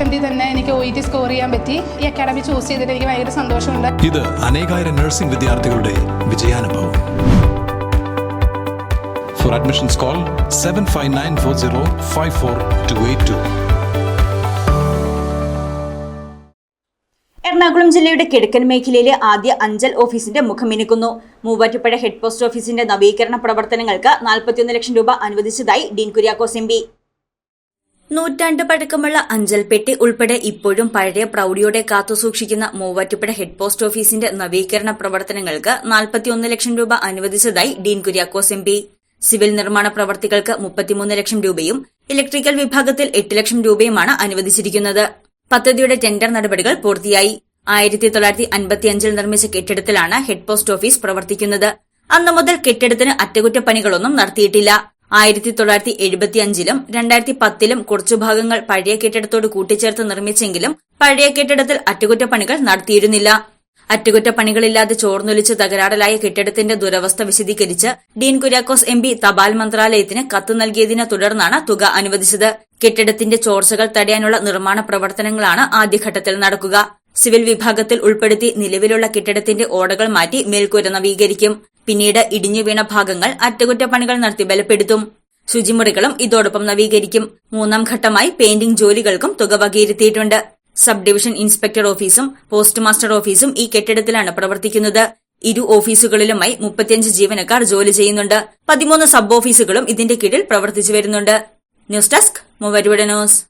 അറ്റംപ്റ്റിൽ തന്നെ എനിക്ക് O E T score ചെയ്യാൻ പറ്റി. ഈ അക്കാഡമി ചൂസ് ചെയ്തിട്ട് എനിക്ക് ഭയങ്കര സന്തോഷമുണ്ട്. ഇത് അനേകായിരം നഴ്സിംഗ് വിദ്യാർത്ഥികളുടെ വിജയാനുഭവം. For admissions call seven five nine four zero five four two eight two Ernakulam ജില്ലയുടെ കിഴക്കൻ മേഖലയിലെ ആദ്യ അഞ്ചൽ ഓഫീസിന്റെ മുഖമിനുക്കുന്നു. മൂവാറ്റുപുഴ ഹെഡ് പോസ്റ്റ് ഓഫീസിന്റെ നവീകരണ പ്രവർത്തനങ്ങൾക്ക് നാൽപ്പത്തിയൊന്ന് ലക്ഷം രൂപ അനുവദിച്ചതായി ഡീൻ കുര്യാക്കോസ് എം പി നൂറ്റാണ്ട് പഴക്കമുള്ള അഞ്ചൽപ്പെട്ടി ഉൾപ്പെടെ ഇപ്പോഴും പഴയ പ്രൌഢിയോടെ കാത്തുസൂക്ഷിക്കുന്ന മൂവാറ്റുപുഴ ഹെഡ് പോസ്റ്റ് ഓഫീസിന്റെ നവീകരണ പ്രവർത്തനങ്ങൾക്ക് നാൽപ്പത്തിയൊന്ന് ലക്ഷം രൂപ അനുവദിച്ചതായി Dean Kuriakose M P. Civil നിർമ്മാണ പ്രവർത്തികൾക്ക് മുപ്പത്തിമൂന്ന് ലക്ഷം രൂപയും ഇലക്ട്രിക്കൽ വിഭാഗത്തിൽ എട്ട് ലക്ഷം രൂപയുമാണ് അനുവദിച്ചിരിക്കുന്നത്. പദ്ധതിയുടെ ടെൻഡർ നടപടികൾ പൂർത്തിയായി. ആയിരത്തി തൊള്ളായിരത്തി അൻപത്തിയഞ്ചിൽ നിർമ്മിച്ച കെട്ടിടത്തിലാണ് ഹെഡ് പോസ്റ്റ് ഓഫീസ് പ്രവർത്തിക്കുന്നത്. അന്നു മുതൽ കെട്ടിടത്തിന് അറ്റകുറ്റപ്പണികളൊന്നും നടത്തിയിട്ടില്ല. ആയിരത്തി തൊള്ളായിരത്തി എഴുപത്തിയഞ്ചിലും രണ്ടായിരത്തി പത്തിലും കുറച്ചു ഭാഗങ്ങൾ പഴയ കെട്ടിടത്തോട് കൂട്ടിച്ചേർത്ത് നിർമ്മിച്ചെങ്കിലും പഴയ കെട്ടിടത്തിൽ അറ്റകുറ്റപ്പണികൾ നടത്തിയിരുന്നില്ല. അറ്റകുറ്റപ്പണികളില്ലാതെ ചോർന്നൊലിച്ച് തകരാറിലായ കെട്ടിടത്തിന്റെ ദുരവസ്ഥ വിശദീകരിച്ച് ഡീൻ കുര്യാക്കോസ് എം തപാൽ മന്ത്രാലയത്തിന് കത്ത് നൽകിയതിനെ തുടർന്നാണ് തുക അനുവദിച്ചത്. കെട്ടിടത്തിന്റെ ചോർച്ചകൾ തടയാനുള്ള നിർമ്മാണ പ്രവർത്തനങ്ങളാണ് ആദ്യഘട്ടത്തിൽ നടക്കുക. സിവിൽ വിഭാഗത്തിൽ ഉൾപ്പെടുത്തി നിലവിലുള്ള കെട്ടിടത്തിന്റെ ഓടകൾ മാറ്റി മേൽക്കൂര നവീകരിക്കും. പിന്നീട് ഇടിഞ്ഞു വീണ ഭാഗങ്ങൾ അറ്റകുറ്റപ്പണികൾ നടത്തി ബലപ്പെടുത്തും. ശുചിമുറികളും ഇതോടൊപ്പം നവീകരിക്കും. മൂന്നാം ഘട്ടമായി പെയിന്റിംഗ് ജോലികൾക്കും തുക വകയിരുത്തിയിട്ടുണ്ട്. സബ് ഡിവിഷൻ ഇൻസ്പെക്ടർ ഓഫീസും പോസ്റ്റ് മാസ്റ്റർ ഓഫീസും ഈ കെട്ടിടത്തിലാണ് പ്രവർത്തിക്കുന്നത്. ഇരു ഓഫീസുകളിലുമായി മുപ്പത്തിയഞ്ച് ജീവനക്കാർ ജോലി ചെയ്യുന്നുണ്ട്. പതിമൂന്ന് സബ് ഓഫീസുകളും ഇതിന്റെ കീഴിൽ പ്രവർത്തിച്ചു വരുന്നുണ്ട്. ന്യൂസ് ഡെസ്ക് മൂവരുവിടെ ന്യൂസ്.